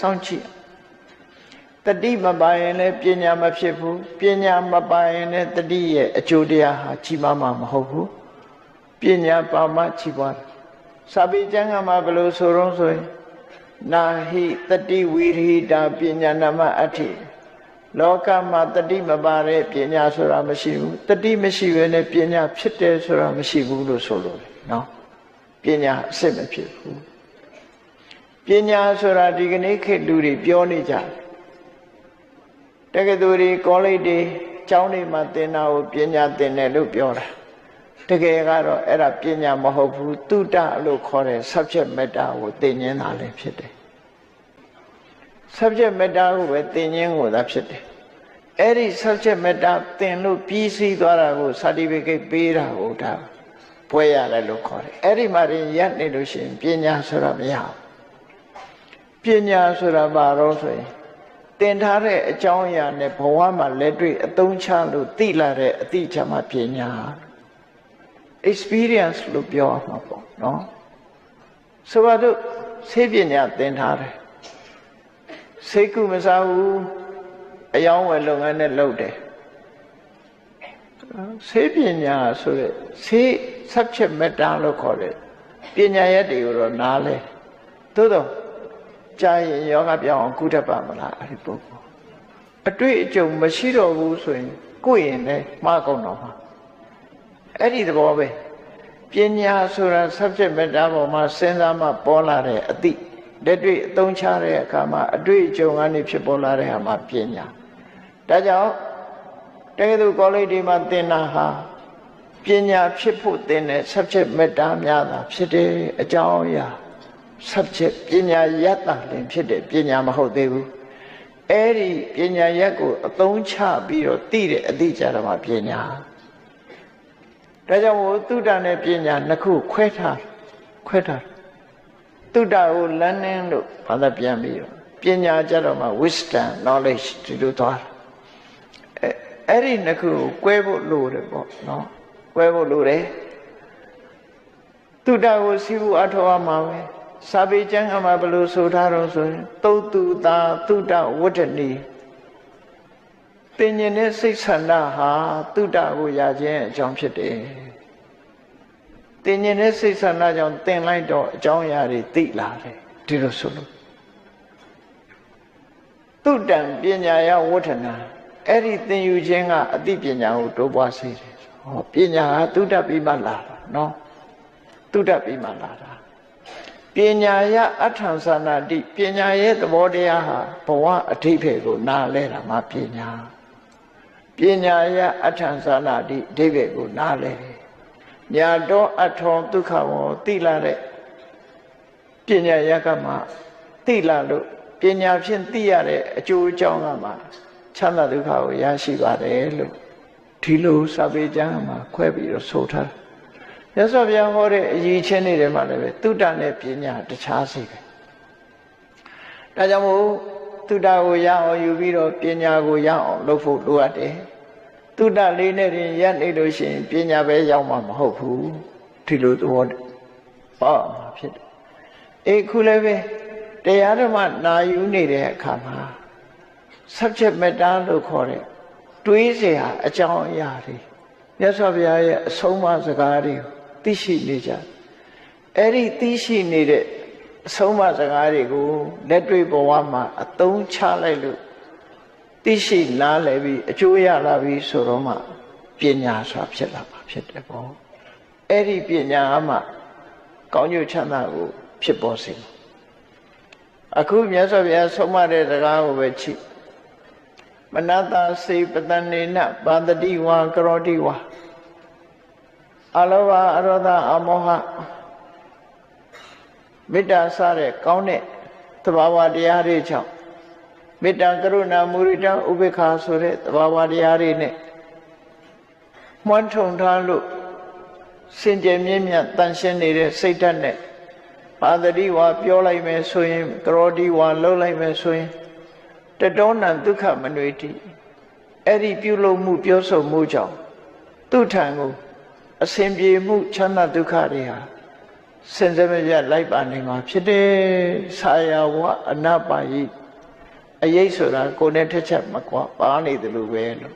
စောင့်ကြည့်တတိမပါရင်လည်းပညာမဖြစ်ဘူးပညာမပါရင်လည်းတတိရဲ့အကျိုးတရားဟာကြီးမားမှာမဟုတ်ဘူးပညာပါမှကြီးပွားတယ်စာပေကျမ်းကမှာဘယ်လိုဆိုတော့ဆိုရင်နာဟိတတိဝိရိတာပညာနာမအဋ္ဌိလောကမှာတတိမပါတဲ့ပညာဆိုတာမရှိဘူးတတိမရှိဘဲနဲ့ပညာဖြစ်တယ်ဆိုတာမရှိဘူးလို့ဆိုလို့နော်ပညာအစစ်မဖြစ်ဘူး ပညာဆိုတာဒီကနေ့ခေတ်လူတွေပြောနေကြတက္ကသိုလ်တွေကောလိပ်တွေကျောင်းတွေမှာသင်တာကိုပညာသင်တယ်လို့ပြောတာတကယ်ကတော့အဲ့ဒါပညာမဟုတ်ဘူးတုတ္တလို့ခေါ်တဲ့ subject matter ကိုသင်ញင်းတာလည်းဖြစ်တယ် subject matter ကိုပဲသင်ញင်းကိုသာဖြစ်တယ်အဲ့ဒီ subject matter သင်လို့ပြီးစီးသွားတာကို certificate ပေးတာကိုဒါပွဲရတယ်လို့ခေါ်တယ်အဲ့ဒီမှာရင်ရပ်နေလို့ရှိရင်ပညာဆိုတာမရဘူး ပညာဆိုတာဘာလို့ဆိုရင်သင်ထားတဲ့အကြောင်းအရာနဲ့ဘဝမှာလက်တွေ့အသုံးချလို့သိလာတဲ့အသိချမှာပညာ experience လို့ပြောမှာပေါ့နော်ဆိုတော့ဆေးပညာသင်ထားတယ်စိတ်ကူမစားဘူးအယောင်းဝယ်လုပ်ငန်းနဲ့လုပ်တယ်ဆေးပညာဆိုတဲ့ဆေး subject matter လို့ခေါ်တယ်ပညာရက်တွေကိုတော့နားလဲသို့တော့ ကြာရင်ယောဂပြောင်းအောင်ကုတတ်ပါမလားအဲ့ဒီပုဂ္ဂိုလ်အတွေ့အကြုံမရှိတော့ဘူးဆိုရင်ကိုယ့်ရင်လည်းမှားကုန်တော့မှာအဲ့ဒီသဘောပဲပညာဆိုတာ subject matter ပေါ်မှာစဉ်းစားမှပေါ်လာတဲ့အသည့်လက်တွေ့အသုံးချတဲ့အခါမှာအတွေ့အကြုံကနေဖြစ်ပေါ်လာတဲ့ဟာမှာပညာဒါကြောင့်တကယ်လို့ကောလိပ်ဒီမှာသင်တာဟာပညာဖြစ်ဖို့သင်တဲ့ subject matter များတာဖြစ်တယ်အကြောင်းအရာ subject ပညာရတ္တလည်းဖြစ်တယ်ပညာမဟုတ်သေးဘူးအဲ့ဒီပညာရက်ကိုအသုံးချပြီးတော့သိတဲ့အသည့်ကြတော့မှပညာဒါကြောင့်မို့သုတ္တနဲ့ပညာနှစ်ခုခွဲထားခွဲထားသုတ္တကိုလမ်းနှင်းလို့ဘာသာပြန်ပြီးတော့ပညာကြတော့မှ wisdom knowledge ဒီလိုသွားအဲအဲ့ဒီနှစ်ခုကို꿰ဖို့လိုတယ်ပေါ့နော်꿰ဖို့လိုတယ်သုတ္တကိုစီးဖို့အထောက်အမှာပဲ စာပေကျမ်းကမှာဘယ်လိုဆိုထားတော့ဆိုရင်သုတ်တုတာသုတ္တဝတ္တနီသင်ញင်တဲ့စိတ်ဆန္ဒဟာသုတ္တကိုရခြင်းအကြောင်းဖြစ်တယ်သင်ញင်တဲ့စိတ်ဆန္ဒကြောင့်သင်လိုက်တော့အကြောင်းအရာတွေသိလာတယ်ဒီလိုဆိုလို့သုတံပညာယဝဋ္ဌနာအဲ့ဒီသင်ယူခြင်းကအသိပညာကိုတိုးပွားစေတယ်ဟောပညာကသုတ္တပြီးမှလာတာနော်သုတ္တပြီးမှလာတာ ပညာယအထံသာနာတိပညာရဲ့သဘောတရားဟာဘဝအထိပ္ပယ်ကိုနားလဲတာမှပညာပညာယအထံသာနာတိအထိပ္ပယ်ကိုနားလဲတယ်ညာတော့အထောဒုက္ခဝောတိလာတဲ့ပညာယကမှတိလာလို့ပညာဖြင့်သိရတဲ့အကျိုးအကြောင်းကမှချမ်းသာဒုက္ခကိုရရှိပါတယ်လို့ဒီလိုစာပေကျမ်းမှာခွဲပြီးတော့ဆိုထားတယ် ရသော်ဗျာဟောတဲ့အရေးချင်းတွေထဲမှာလည်းပဲသုတ္တနဲ့ပညာတခြားစီပဲဒါကြောင့်မို့သုတ္တကိုရအောင်ယူပြီးတော့ပညာကိုရအောင်လုပ်ဖို့လိုအပ်တယ်သုတ္တလေးနဲ့ရင်ရပ်နေလို့ရှိရင်ပညာပဲရောက်မှာမဟုတ်ဘူးဒီလိုသဘောပေါ့မှာဖြစ်တယ်အေးခုလည်းပဲတရားဓမ္မနာယူနေတဲ့အခါမှာ subject matter လို့ခေါ်တဲ့တွေးเสียအကြောင်းအရာတွေမြတ်စွာဘုရားရဲ့အဆုံးအမစကားတွေကို သိရှိနေကြအဲ့ဒီသိရှိနေတဲ့အဆုံးအမစကားတွေကိုလက်တွေ့ဘဝမှာအသုံးချလိုက်လို့သိရှိနားလည်ပြီးအကျိုးရလာပြီးဆိုတော့မှပညာဆိုတာဖြစ်လာမှာဖြစ်တယ်ပေါ့အဲ့ဒီပညာမှကောင်းကျိုးချမ်းသာကိုဖြစ်ပေါ်စေအခုမြတ်စွာဘုရားဆုံးမတဲ့စကားကိုပဲချိမနတာစေပတနေနပါတတိဝါကရောတိဝါ အလောဘအရောဓအမောဟမေတ္တာစတဲ့ကောင်းတဲ့သဘာဝတရားတွေကြောင့်မေတ္တာကရုဏာမုရိဒဥပေက္ခဆိုတဲ့သဘာဝတရားတွေနဲ့မွန်းထုံထားလို့စင်ကြယ်မြင့်မြတ်တန်ရှင်းနေတဲ့စိတ်ဓာတ်နဲ့ပါတတိဝါပြောလိုက်မယ်ဆိုရင်ကရောတိဝါလှုပ်လိုက်မယ်ဆိုရင်တတောနံဒုက္ခမနွေတိအဲ့ဒီပြုလုပ်မှုပြောဆိုမှုကြောင့်သူ့ထံကို အစဉ်ပြေမှုချမ်းသာဒုက္ခတွေဟာစင်စမပြတ်လိုက်ပါနေမှာဖြစ်တယ်ဆာယဝအနပါယိအရေးဆိုတာကိုယ်နဲ့တစ်ချက်မကွာပါနေတယ်လို့ပဲလို့